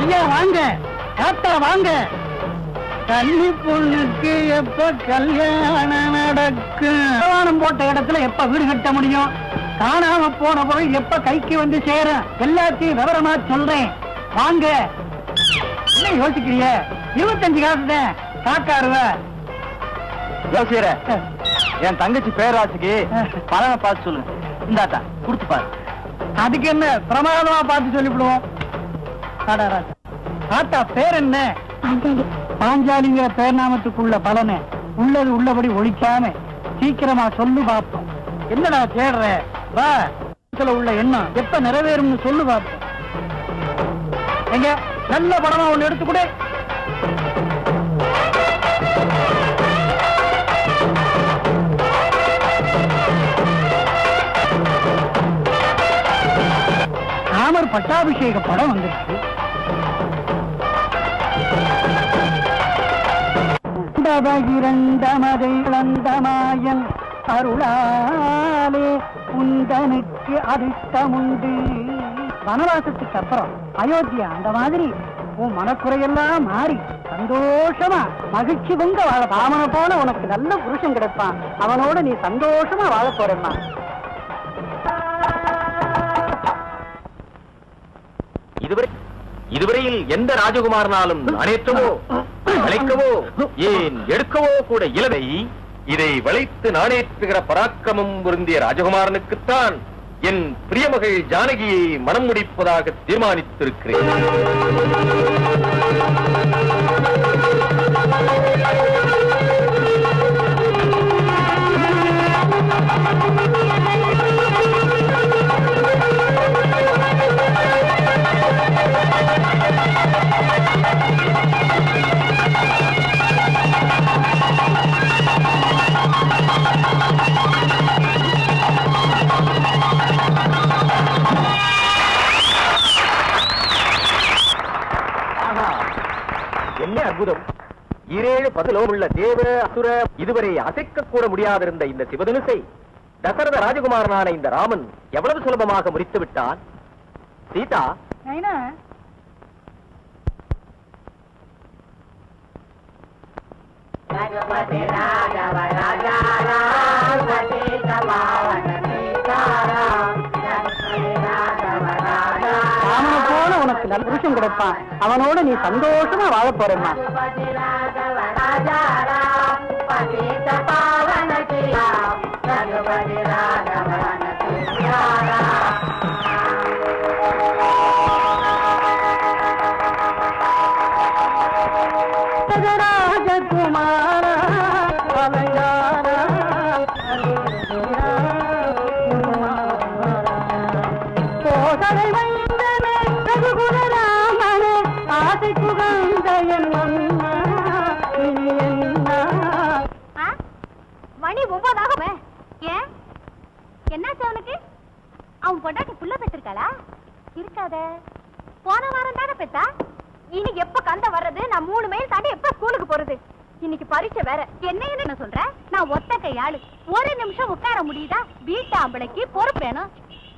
ஐயா வாங்க. தாத்தா வாங்க. கன்னி பொண்ணுக்கு எப்ப கல்யாணம் நடக்கும்? கல்யாணம் போட்ட இடத்துல எப்ப வீடு கட்ட முடியும்? காணாம போன பொருள் எப்ப கைக்கு வந்து சேரும்? எல்லாத்தையும் விவரமா சொல்றேன். வாங்க. என்ன யோசிக்கிறீங்க இருபத்தஞ்சு காசு தான். காக்காருவ யோசிக்கிற என் தங்கச்சி பேராசிக்கு பழக பார்த்து சொல்லு. இந்தாத்தா கொடுத்து பாரு. அதுக்கு என்ன பிரமாதமா பார்த்து சொல்லிவிடுவோம். தாத்தா பேர் என்ன? பாஞ்சாலிங்கிற பேர் நாமத்துக்குள்ள பலனை உள்ளது உள்ளபடி ஒழிக்காம சீக்கிரமா சொல்லு பாப்போம். என்னடா தேடுற? வா. உள்ள எண்ணம் எப்ப நிறைவேறும்னு சொல்லு பாப்போம். எங்க? நல்ல படமா ஒண்ணு எடுத்து பட்டாபிஷேக படம் வந்திருக்கு இரண்டமதை இழந்தமாயன் அருளாலே உந்தனுக்கு அதிர்ஷ்டமுண்டு. வனவாசத்துக்கு அப்புறம் அயோத்தியா அந்த மாதிரி உன் மனக்குறையெல்லாம் மாறி சந்தோஷமா மகிழ்ச்சி பொங்க வாழ பாமனை போல உனக்கு நல்ல புருஷன் கிடைப்பான். அவனோட நீ சந்தோஷமா வாழ போறேம்மா. இதுவரை இதுவரையில் எந்த ராஜகுமாரனாலும் அனைத்துவோ அழைக்கவோ ஏன் எடுக்கவோ கூட இலவை இதை வளைத்து நாணேற்றுகிற பராக்கிரமம் பொருந்திய ராஜகுமாரனுக்குத்தான் என் பிரியமகள் ஜானகியை மனம் முடிப்பதாக தீர்மானித்திருக்கிறேன். என்ன அற்புதம்? ஈரேழு பதிலோம் உள்ள தேவ அசுர இதுவரை அசைக்க கூட முடியாதிருந்த இந்த சிவதனுசை தசரத ராஜகுமாரனான இந்த ராமன் எவ்வளவு சுலபமாக முடித்து விட்டான் சீதா ராமனை போல உனக்கு நல்ல புருஷன் அவனோட நீ சந்தோஷமா வாழ போறேம்மா. ராஜா மணி ஒன்பதாகுமே ஏன்? என்னாச்சு அவனுக்கு? அவன் பொண்டாட்டி புள்ள பெற்றிருக்காளா? இருக்காத. போன வாரம் தானே பெத்தா? இனி எப்ப கந்த வர்றது? நான் மூணு மைல் தாண்டி எப்ப ஸ்கூலுக்கு போறது? இன்னைக்கு பரீட்சை வேற. என்ன என்ன சொல்ற? நான் ஒத்த கையாளு ஒரு நிமிஷம் உட்கார முடியுதா? வீட்டு ஆம்பளைக்கு பொறுப்பு வேணும்.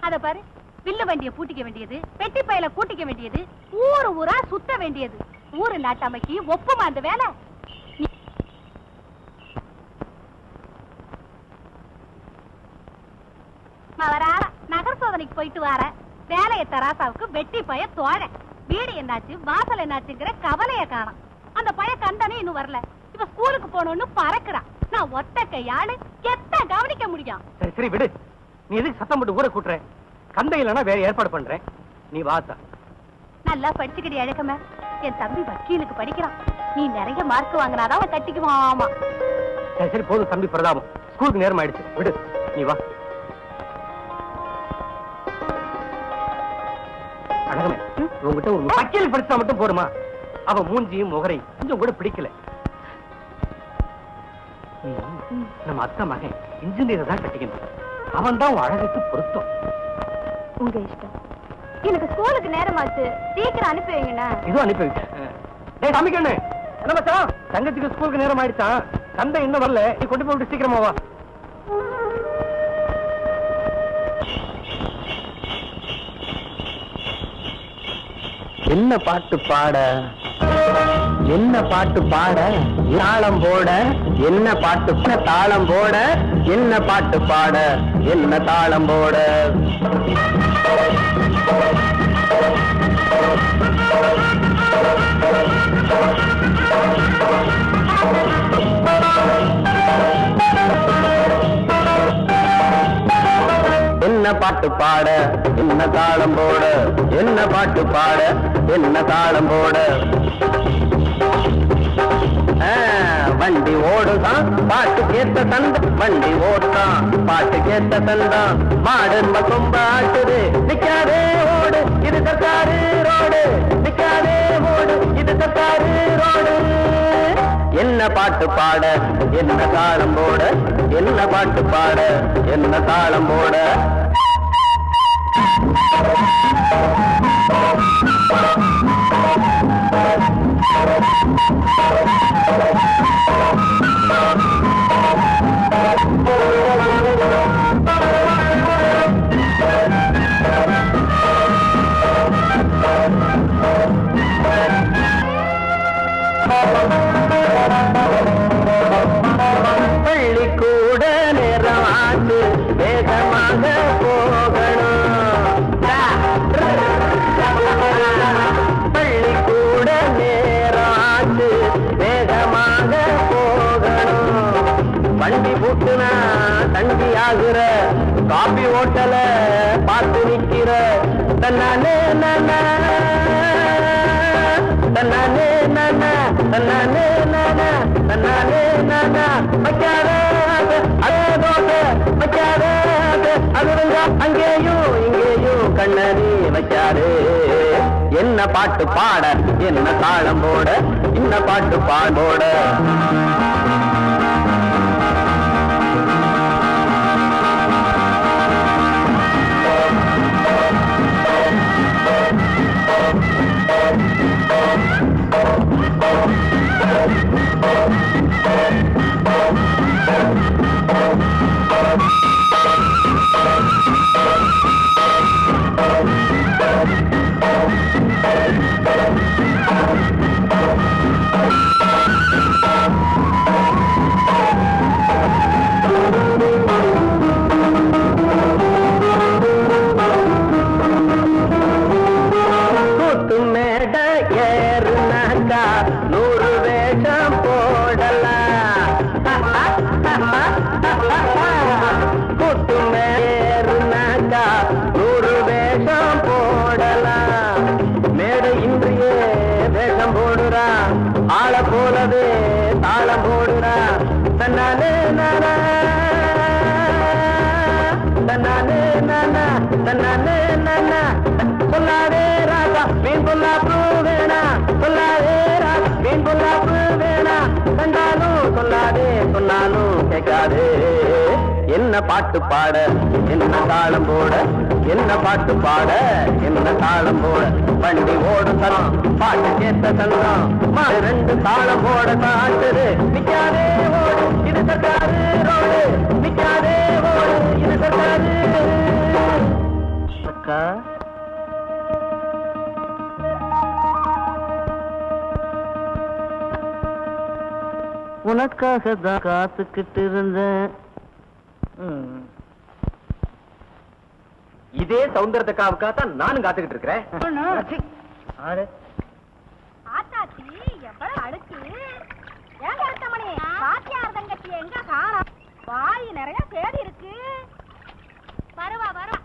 அத பாரு. வில்லு வண்டிய பூட்டிக்க வேண்டியது பெட்டி பையில கூட்டிக்க வேண்டியது ஊரு ஊரா சுத்த வேண்டியது. ஊரு நாட்டாமைக்கு ஒப்புமா அந்த வேலை. நான் வரா நகர் சோதனைக்கு போயிட்டு வரேன் வேலைய தராசாவுக்கு வெட்டி பய தோழ. வீடு என்னாச்சு வாசல் என்னாச்சுங்கிற கவலைய காணோம். அந்த பய கண்டனே இன்னும் வரல. இப்ப ஸ்கூலுக்கு போகணும்னு பறக்குறான் நான் ஒத்த கையாளு எத்த கவனிக்க முடியும்? சரி சரி விடு. நீ எதுக்கு சத்தம் போட்டு ஊரை கூட்டுற? கந்தை இல்லைன்னா வேற ஏற்பாடு பண்றேன். நீ வாத்தா நல்லா படிச்சுக்கிடி அழகம என் தம்பி வக்கீலுக்கு படிக்கிறான். நீ நிறைய மார்க் வாங்கினாதான் அவன் கட்டிக்குவான் ஆமா சரி சரி போதும் தம்பி பிரதாபம். ஸ்கூலுக்கு நேரம் ஆயிடுச்சு. விடு. நீ வா. அழகமே. உங்ககிட்ட ஒரு வக்கீல் படிச்சா மட்டும் போருமா அவ மூஞ்சியும் முகரை கொஞ்சம் கூட பிடிக்கல. நம்ம அத்தை மகன் இன்ஜினியர் தான் கட்டிக்கணும். அவன் தான் அழகுக்கு பொருத்தம். உங்க இஷ்டம். எனக்கு ஸ்கூலுக்கு நேரமாச்சு. சீக்கிரம் அனுப்பி வைங்கண்ணா. இதுவும் அனுப்பி டேய் தம்பிக்கண்ணு என்ன மச்சான்? தங்கச்சிக்கு ஸ்கூலுக்கு நேரம் ஆயிடுச்சான் தந்தை இன்னும் வரல. நீ கொண்டு போய் சீக்கிரமா வா. என்ன பாட்டு பாட? என்ன பாட்டு பாட? தாளம் போட? என்ன பாட்டு தாளம் போட? என்ன பாட்டு பாட? என்ன தாளம் போட? என்ன பாட்டு பாட என்ன தாளம் போட என்ன பாட்டு பாட என்ன தாளம் போட. வண்டி ஓடுதான் பாட்டு கேட்ட தந்த வண்டி ஓட்டான் பாட்டு கேட்ட தந்தான் மாடு கொம்ப ஆட்டுது நிக்காதே ஓடு இது சர்க்காரு ரோடு. நிக்காதே ஓடு இது சர்க்காரு ரோடு. என்ன பாட்டு பாட என்ன தாளம் போட என்ன பாட்டு பாட என்ன தாளம் போட. பூட்டுனா தங்கி ஆகுற. காபி ஓட்டல பார்த்து நிக்கிற. தன்னானே நானா. தன்னானே நானா. தன்னானே நானா. தன்னானே நானா. வைக்காத அதே தோசை. வைக்காத அது அங்கேயும் இங்கேயும் கண்ணனி வைக்காதே. என்ன பாட்டு பாட என்ன தாளம் போட என்ன பாட்டு பாடோட சொன்னாலும் கேட்காது. என்ன பாட்டு பாட? என்ன தாளம் போட? என்ன பாட்டு பாட? என்ன தாளம் போட? வண்டி ஓடு தரம் பாட்டு கேட்ட தந்தம் ரெண்டு தாளம் போட காட்டுது நிக்காதே ஓடு இது சர்க்காரு ரோடு. நிக்காதே ஓடு இது சர்க்காரு. அக்கா? உனக்காக தான் காத்துக்கிட்டு இருந்தேன் இதே சௌந்தரத்துக்காவுக்காக தான் நானும் காத்துக்கிட்டு இருக்கிறேன் வாய் நிறைய தேடி இருக்கு வருவா வருவா.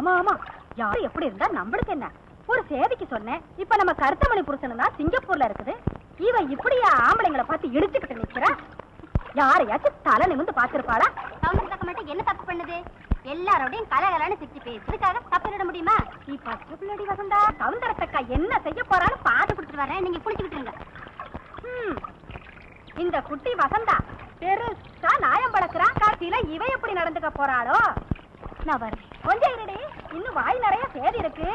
ஆமா ஆமா. யார் எப்படி இருந்தா நம்மளுக்கு என்ன? ஒரு சேவைக்கு சொன்னேன். இப்ப நம்ம கருத்தமணி புருஷன் தான் சிங்கப்பூர்ல இருக்குது. இவன் இப்படியா ஆம்பளைங்களை பார்த்து இடிச்சுக்கிட்டு நிக்கிறா? யாரையாச்சும் தலை நிமிந்து பாத்திருப்பாளா சவுந்தர தக்க மட்டும் என்ன தப்பு பண்ணுது? எல்லாரோடையும் கலகலன்னு சிரிச்சு பேசுறதுக்காக தப்பிட முடியுமா? நீ பச்சை பிள்ளடி வசந்தா சவுந்தரத்தக்கா என்ன செய்ய போறான்னு பாத்து கொடுத்துட்டு வரேன். நீங்க குளிச்சுக்கிட்டு இருங்க. ம், இந்த குட்டி வசந்தா பெருசா நாயம் பழக்கிறா காட்சியில இவ எப்படி நடந்துக்க போறாளோ? நான் வரேன் கொஞ்சம் இருடி இருக்கு?